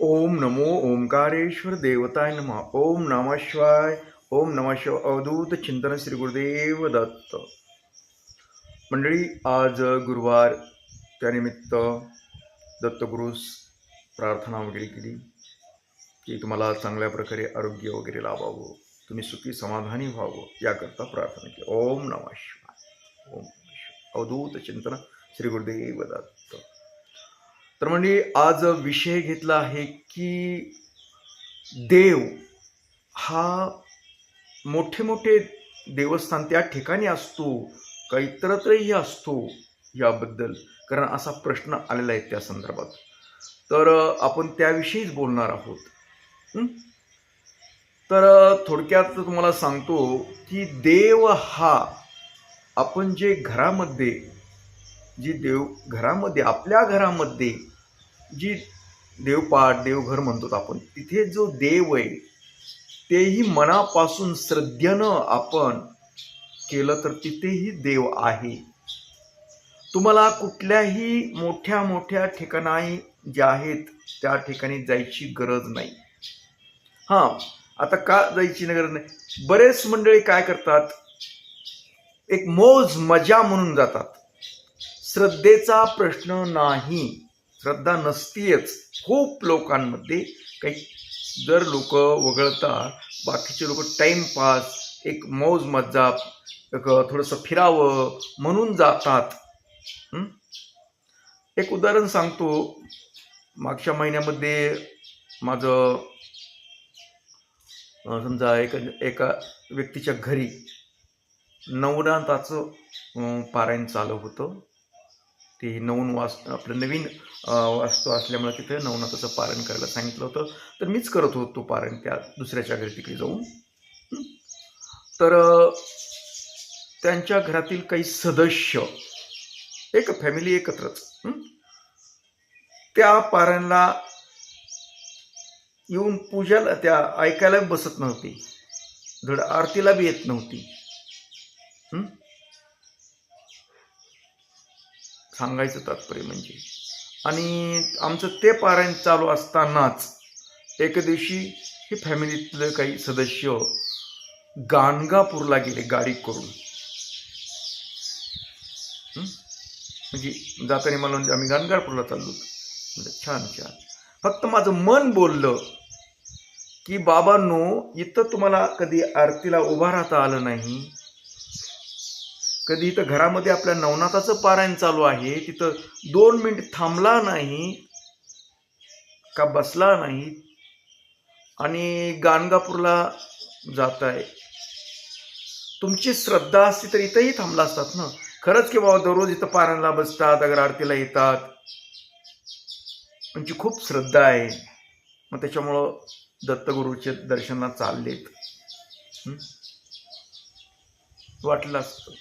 ओम नमो ओंकारेश्वर देवताय नमः। ओम नमः शिवाय ओम नमः शिव अवधूत चिंतन श्री गुरुदेव दत्त। मंडळी आज गुरुवार त्यानिमित्त दत्तगुरूस प्रार्थना वगैरे केली की तुम्हाला चांगल्या प्रकारे आरोग्य वगैरे लाभावं तुम्ही सुखी समाधानी व्हावं याकरता प्रार्थना केली. ओम नमः शिवाय. ओम नमः शिवाय. अवधूत चिंतन श्री गुरुदेव दत्त। तर म्हणजे आज विषय घेतला आहे की देव हा मोठे मोठे देवस्थान त्या ठिकाणी असतो का इतरत्रही असतो याबद्दल? कारण असा प्रश्न आलेला आहे त्या संदर्भात. तर आपण त्याविषयीच बोलणार आहोत. तर थोडक्यात तुम्हाला सांगतो की देव हा आपण जे घरामध्ये जी देव घरामध्ये आपल्या घरामध्ये जी देवपाठ देवघर म्हणतो आपण तिथे जो देव आहे तेही मनापासून श्रद्धेनं आपण केलं तर तिथेही देव आहे. तुम्हाला कुठल्याही मोठ्या मोठ्या ठिकाणी ज्या आहेत त्या ठिकाणी जायची गरज नाही. हां आता का जायची गरज नाही? बरेच मंडळी काय करतात? एक मोज मजा म्हणून जातात. श्रद्धेचा प्रश्न नाही. श्रद्धा नसतीच खूप लोकांमध्ये काही जर लोक वगळता बाकीचे लोक टाईमपास एक मौज मज्जा एक थोडंसं फिरावं म्हणून जातात. एक उदाहरण सांगतो. मागच्या महिन्यामध्ये माझं समजा एका एका व्यक्तीच्या घरी नवनाथाचं पारायण चालू होतं. ते नवन वास आपलं नवीन वास्तू असल्यामुळे तिथे नवनाथाचं पारण करायला सांगितलं होतं. तर मीच करत होतो पारण त्या दुसऱ्याच्या घरी तिकडे जाऊन. तर त्यांच्या घरातील काही सदस्य एक फॅमिली एकत्रच त्या पारायणला येऊन पूजाला त्या ऐकायला बसत नव्हती. धड आरतीला बी येत नव्हती. सांगायचं तात्पर्य म्हणजे. आणि आमचं ते पारायण चालू असतानाच एके दिवशी हे फॅमिलीतले काही सदस्य गाणगापूरला गेले गाडी करून. म्हणजे जाताना मला म्हणजे आम्ही गाणगापूरला चाललो म्हणजे छान छान. फक्त माझं मन बोललं की बाबांनो इथं तुम्हाला कधी आरतीला उभा राहता आलं नाही. कधी इथं घरामध्ये आपल्या नवनाथाचं पारायण चालू आहे तिथं दोन मिनिट थांबला नाही का बसला नाही आणि गाणगापूरला जात आहे. तुमची श्रद्धा असती तर इथंही थांबला असतात ना? खरंच की बाबा दररोज इथं पारायणला बसतात अगर आरतीला येतात. त्यांची खूप श्रद्धा आहे. मग त्याच्यामुळं दत्तगुरूचे दर्शनात चाललेत. वाटलं असतं.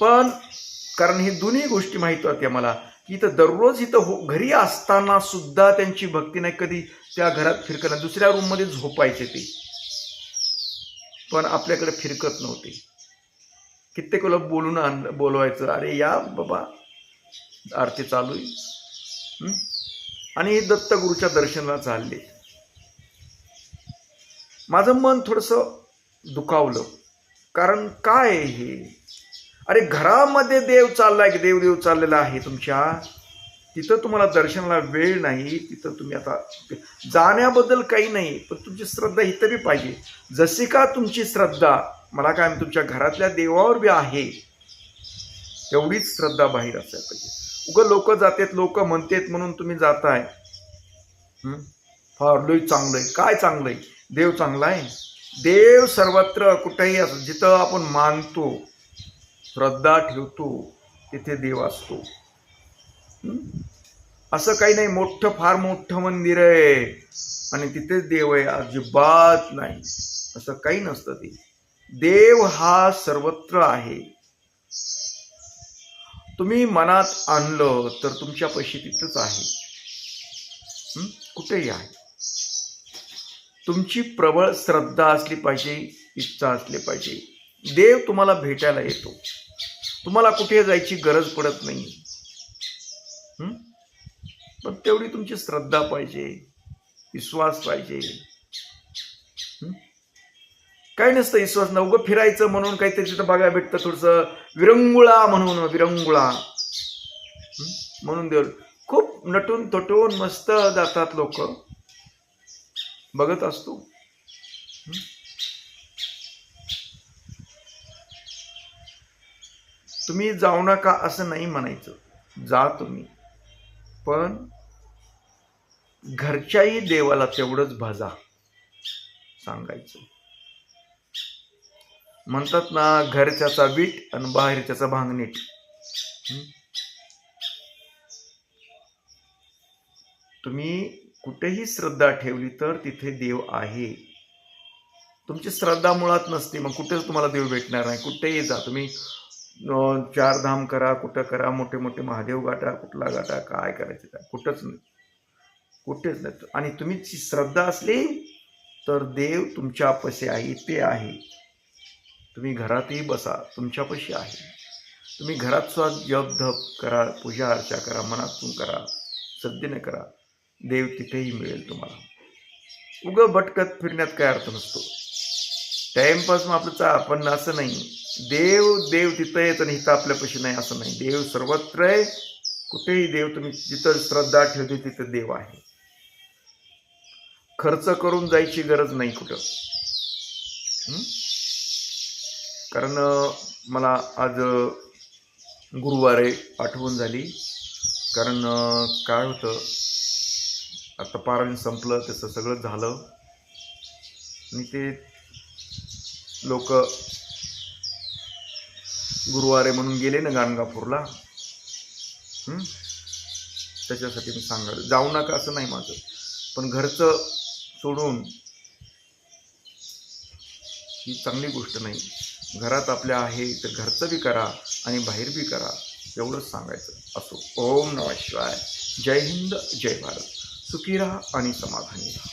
पण कारण ही दोन्ही गोष्टी माहीत होत्या मला की इथं दररोज इथं हो घरी असताना सुद्धा त्यांची भक्ती नाही कधी त्या घरात फिरकणं दुसऱ्या रूममध्ये झोपायचे ते. पण आपल्याकडे फिरकत नव्हते. कित्येक वेळा बोलून आण बोलवायचं अरे या बाबा आरती चालू आहे. आणि दत्तगुरूच्या दर्शनाला चालले. माझं मन थोडंसं दुखावलं. कारण काय हे? अरे घरामध्ये देव चाललाय की देवदेव चाललेला आहे तुमच्या? तिथं तुम्हाला दर्शनाला वेळ नाही तिथं तुम्ही आता जाण्याबद्दल काही नाही पण तुमची श्रद्धा इथं बी पाहिजे. जशी का तुमची श्रद्धा मला काय तुमच्या घरातल्या देवावर बी आहे एवढीच श्रद्धा बाहेर असायला पाहिजे. उगं लोक जातात लोक म्हणतात म्हणून तुम्ही जाताय. फार लई चांगलं आहे काय चांगलं आहे देव चांगला आहे. देव सर्वत्र कुठेही असं जिथं आपण मानतो श्रद्धा ठेवतो तिथे देव असतो. असं काही नाही मोठं फार मोठं मंदिर आहे. आणि तिथेच देव आहे अजिबात नाही. असं काही नसतं ते. देव हा सर्वत्र आहे. तुम्ही मनात आणलं तर तुमच्या पैसे तिथंच आहे. कुठेही आहे. तुमची प्रबळ श्रद्धा असली पाहिजे इच्छा असली पाहिजे. देव तुम्हाला भेटायला येतो. तुम्हाला कुठे जायची गरज पडत नाही पण तेवढी तुमची श्रद्धा पाहिजे विश्वास पाहिजे. काय काही नसतं विश्वास न उगं फिरायचं म्हणून काहीतरी तिथं बघायला भेटतं थोडंसं विरंगुळा म्हणून विरंगुळा. म्हणून देव खूप नटून तटून मस्त जातात लोक. बघत असतो. तुम्ही जाऊ नका असं नाही म्हणायचं. जा तुम्ही. पण घरच्याही देवाला तेवढंच भजा सांगायचं. म्हणतात ना घरच्याचा बीट आणि बाहेरच्याचा भांगनीट. तुम्ही कुठेही श्रद्धा ठेवली तर तिथे देव आहे. तुमची श्रद्धा मुळात नसते मग कुठेच तुम्हाला देव भेटणार नाही. कुठेही जा. तुम्ही चारधाम चार धाम करा कुठं करा मोठे मोठे महादेव गाठा कुठला गाठा काय करायचं काय? कुठंच नाही. कुठेच नाही. आणि तुम्ही श्रद्धा असली तर देव तुमच्यापाशी आहे ते आहे. तुम्ही घरातही बसा तुमच्यापाशी आहे. तुम्ही घरात सुद्धा जप धप करा पूजा अर्चा करा मनातून करा श्रद्धेने करा. देव तिथेही मिळेल तुम्हाला. उगं भटकत फिरण्यात काय अर्थ नसतो. टाईमपास मग आपलं चा पण असं नाही. देव देव तिथं येत आणि इथं आपल्यापाशी नाही असं नाही. देव सर्वत्र आहे. कुठेही देव तुम्ही जिथं श्रद्धा ठेवते तिथं देव आहे. खर्च करून जायची गरज नाही कुठं. कारण मला आज गुरुवारे आठवण झाली. कारण काय होतं? आता पारायण संपलं त्याचं सगळं झालं. आणि ते लोक गुरुवारे म्हणून गेले ना गाणगापूरला. त्याच्यासाठी मी सांगाल जाऊ नका असं नाही माझं. पण घरचं सोडून ही चांगली गोष्ट नाही. घरात आपल्या आहे तर घरचं बी करा आणि बाहेर बी करा एवढंच सांगायचं असो. ओम नमः शिवाय. जय हिंद जय भारत. सुखी राहा आणि समाधानी राहा.